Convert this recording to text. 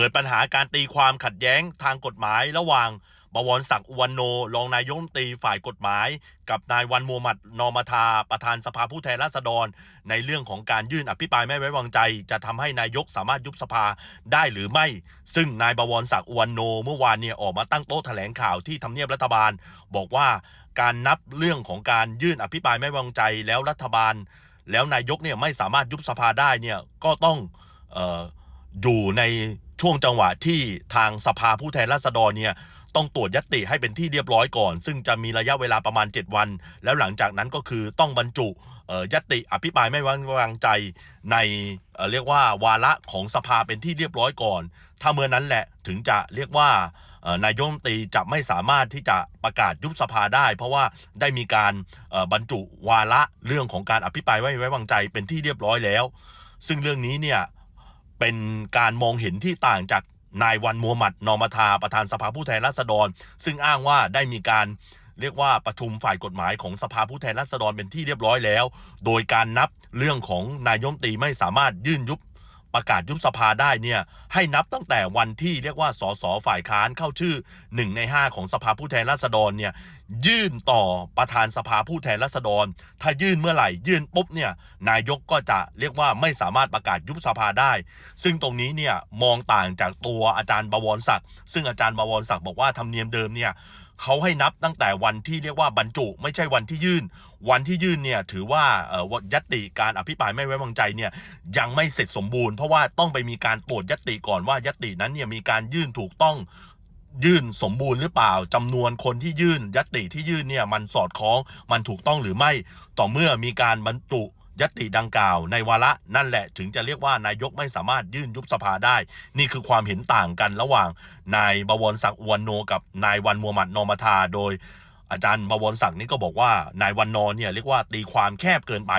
เกิดปัญหาการตีความขัดแย้งทางกฎหมายระหว่างบวรศักดิ์อุวันโน รองนายกรัฐมนตรีฝ่ายกฎหมาย กับนายวันมูฮัมหมัดนอมาทา ประธานสภาผู้แทนราษฎร ในเรื่องของการยื่นอภิปรายไม่ไว้วางใจ จะทำให้นายกสามารถยุบสภาได้หรือไม่ ซึ่งนายบวรศักดิ์อุวันโน เมื่อวานเนี่ยออกมาตั้งโต๊ะแถลงข่าวที่ทำเนียบรัฐบาล บอกว่าการนับเรื่องของการยื่นอภิปรายไม่ไว้วางใจแล้วรัฐบาล แล้วนายกเนี่ยไม่สามารถยุบสภาได้เนี่ยก็ต้องอออยู่ใน ช่วงจังหวะที่ทางสภาผู้แทนราษฎรเนี่ยต้องตรวจยตติให้เป็นที่เรียบร้อยก่อน ซึ่งจะมีระยะเวลาประมาณ 7 วัน แล้วหลังจากนั้นก็คือต้องบรรจุยตติอภิปรายไม่ไว้วางใจในเเรียกว่าวาระของสภาเป็นที่เรียบร้อยก่อน ถ้าเมื่อนั้นแหละถึงจะเรียกว่านายมตรีจะไม่สามารถที่จะประกาศยุบสภาได้ เพราะว่าได้มีการบรรจุวาระเรื่องของการอภิปรายไม่ไว้วางใจเป็นที่เรียบร้อยแล้ว ซึ่งเรื่องนี้เนี่ย เป็นการมองเห็นที่ต่างจากนายวันมูฮัมหมัดนอมาทาประธานสภาผู้แทนราษฎร ซึ่งอ้างว่าได้มีการเรียกว่าประชุมฝ่ายกฎหมายของสภาผู้แทนราษฎรเป็นที่เรียบร้อยแล้ว โดยการนับเรื่องของนายยมตีไม่สามารถยื่นยุบ ประกาศยุบสภาได้เนี่ยให้นับตั้งแต่วันที่เรียกว่าสสฝ่ายค้านเข้าชื่อ 1 ใน 5 ของสภาผู้แทนราษฎรเนี่ยยื่นต่อประธานสภาผู้แทนราษฎร ถ้ายื่นเมื่อไหร่ยื่นปุ๊บเนี่ยนายกก็จะเรียกว่าไม่สามารถประกาศยุบสภาได้ ซึ่งตรงนี้เนี่ยมองต่างจากตัวอาจารย์บวรศักดิ์ซึ่งอาจารย์บวรศักดิ์บอกว่าธรรมเนียมเดิมเนี่ย เขาให้นับตั้งแต่วันที่เรียกว่าบรรจุ ไม่ใช่วันที่ยื่น วันที่ยื่นเนี่ยถือว่าเอ่อยัตติการอภิปรายไม่ไว้วางใจเนี่ยยังไม่เสร็จสมบูรณ์เพราะว่าต้องไปมีการตรวจยัตติก่อนว่ายัตตินั้นเนี่ยมีการยื่นถูกต้องยื่นสมบูรณ์หรือเปล่าจำนวนคนที่ยื่นยัตติที่ยื่นเนี่ยมันสอดคล้องมันถูกต้องหรือไม่ ต่อเมื่อมีการบรรจุ ยติดังกล่าวในวาระนั่นแหละถึงจะเรียกว่านายกไม่สามารถยื่นยุบสภาได้ นี่คือความเห็นต่างกันระหว่างนายบวรศักดิ์อวนโน กับนายวันมูฮัมหมัดนอมทาโดยอาจารย์บวรศักดิ์นี่ก็บอกว่านายวันนอเนี่ยเรียกว่าตีความแคบเกินไป